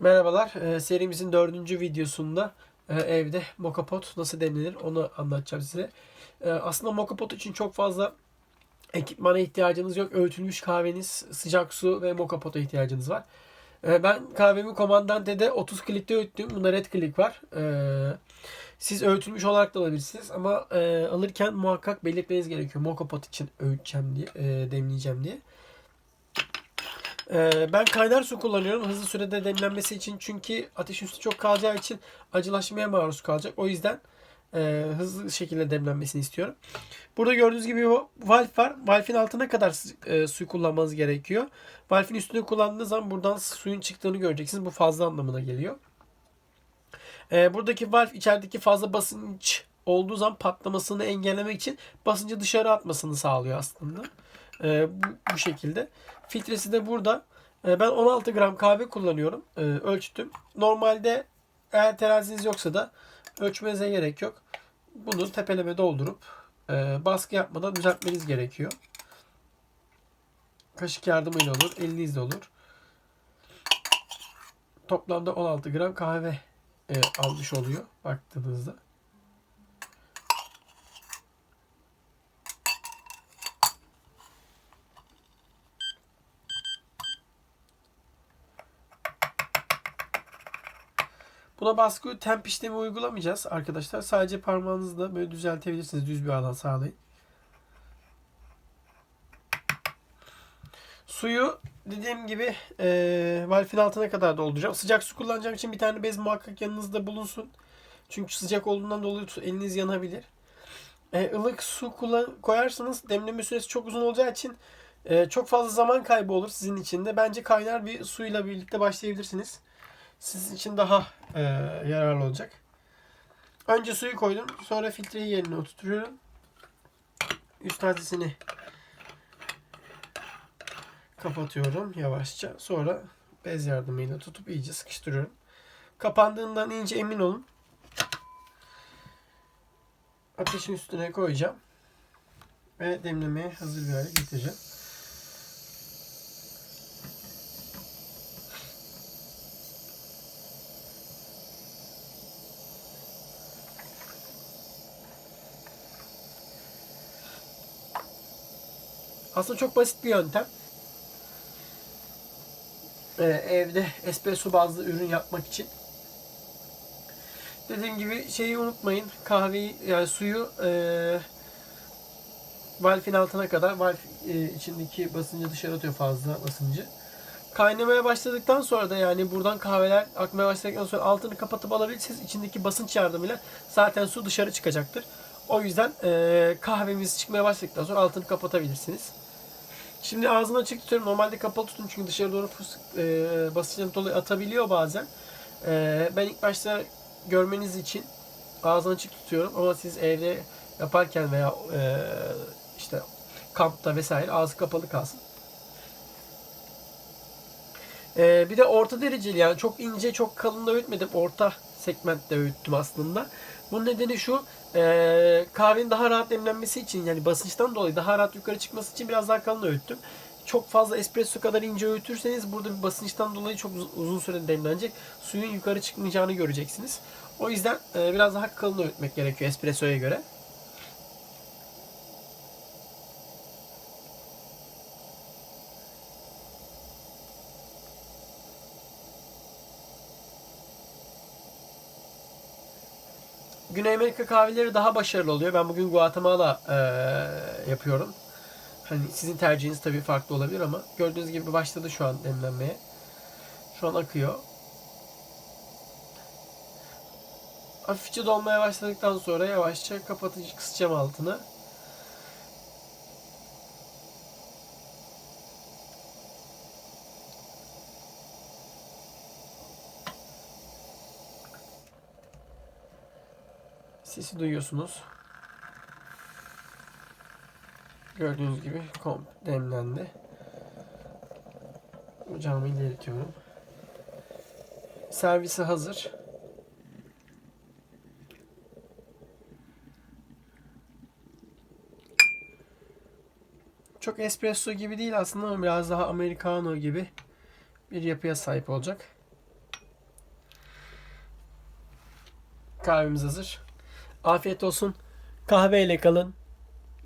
Merhabalar. Ee, serimizin dördüncü videosunda e, evde moka pot nasıl demlenir onu anlatacağım size. Ee, aslında moka pot için çok fazla ekipmana ihtiyacınız yok. Öğütülmüş kahveniz, sıcak su ve moka pota ihtiyacınız var. Ee, ben kahvemi Comandante'de 30 klikte öğüttüm. Bunda red klik var. Ee, siz öğütülmüş olarak da alabilirsiniz ama e, alırken muhakkak belirtmeniz gerekiyor. Moka pot için öğüteceğim diye, e, demleyeceğim diye. Ee, ben kaynar su kullanıyorum hızlı sürede demlenmesi için çünkü ateş üstü çok kalacağı için acılaşmaya maruz kalacak. O yüzden e, hızlı şekilde demlenmesini istiyorum. Burada gördüğünüz gibi valf var. Valfin altına kadar e, suyu kullanmanız gerekiyor. Valfin üstünde kullandığınız zaman buradan suyun çıktığını göreceksiniz. Bu fazla anlamına geliyor. E, buradaki valf içerideki fazla basınç olduğu zaman patlamasını engellemek için basıncı dışarı atmasını sağlıyor aslında. E, bu, bu şekilde. Filtresi de burada. E, ben 16 gram kahve kullanıyorum. E, ölçtüm. Normalde eğer teraziniz yoksa da ölçmenize gerek yok. Bunu tepeleme doldurup e, baskı yapmadan düzeltmeniz gerekiyor. Kaşık yardımıyla olur. Elinizle olur. Toplamda 16 gram kahve e, almış oluyor baktığınızda. Buna baskı temp işlemi uygulamayacağız arkadaşlar. Sadece parmağınızla böyle düzeltebilirsiniz. Düz bir alan sağlayın. Suyu dediğim gibi e, valfin altına kadar dolduracağım. Sıcak su kullanacağım için bir tane bez muhakkak yanınızda bulunsun. Çünkü sıcak olduğundan dolayı eliniz yanabilir. E, ılık su kullan koyarsanız demleme süresi çok uzun olacağı için e, çok fazla zaman kaybı olur sizin için de. Bence kaynar bir suyla birlikte başlayabilirsiniz sizin için daha e, yararlı olacak. Önce suyu koydum. Sonra filtreyi yerine oturtuyorum. Üst hadisini kapatıyorum yavaşça. Sonra bez yardımıyla tutup iyice sıkıştırıyorum. Kapandığından iyice emin olun. Ateşin üstüne koyacağım. Ve demlemeye hazır bir hale getireceğim. Aslında çok basit bir yöntem. Ee, evde espresso bazlı ürün yapmak için. Dediğim gibi şeyi unutmayın. Kahveyi yani suyu e, valfin altına kadar valf e, içindeki basıncı dışarı atıyor fazla basıncı. Kaynamaya başladıktan sonra da yani buradan kahveler akmaya başladıktan sonra altını kapatıp alabilirsiniz. İçindeki basınç yardımıyla zaten su dışarı çıkacaktır. O yüzden e, kahvemiz çıkmaya başladıktan sonra altını kapatabilirsiniz. Şimdi ağzını açık tutuyorum. Normalde kapalı tutun çünkü dışarı doğru fıs, e, basıncından dolayı atabiliyor bazen. E, ben ilk başta görmeniz için ağzını açık tutuyorum ama siz evde yaparken veya e, işte kampta vesaire ağzı kapalı kalsın. E, bir de orta dereceli yani çok ince çok kalın da öğütmedim. Orta segmentte öğüttüm aslında. Bunun nedeni şu e, kahvenin daha rahat demlenmesi için yani basınçtan dolayı daha rahat yukarı çıkması için biraz daha kalın öğüttüm. Çok fazla espresso kadar ince öğütürseniz burada bir basınçtan dolayı çok uzun süre demlenecek. Suyun yukarı çıkmayacağını göreceksiniz. O yüzden e, biraz daha kalın öğütmek gerekiyor espressoya göre. Güney Amerika kahveleri daha başarılı oluyor. Ben bugün Guatemala e, yapıyorum. Hani sizin tercihiniz tabii farklı olabilir ama gördüğünüz gibi başladı şu an demlenmeye. Şu an akıyor. Hafifçe dolmaya başladıktan sonra yavaşça kapatıcı kısacağım altını. Sesi duyuyorsunuz. Gördüğünüz gibi kom demlendi. Ocağımı ilerletiyorum. Servisi hazır. Çok espresso gibi değil aslında ama biraz daha americano gibi bir yapıya sahip olacak. Kahvemiz hazır. Afiyet olsun. Kahveyle kalın.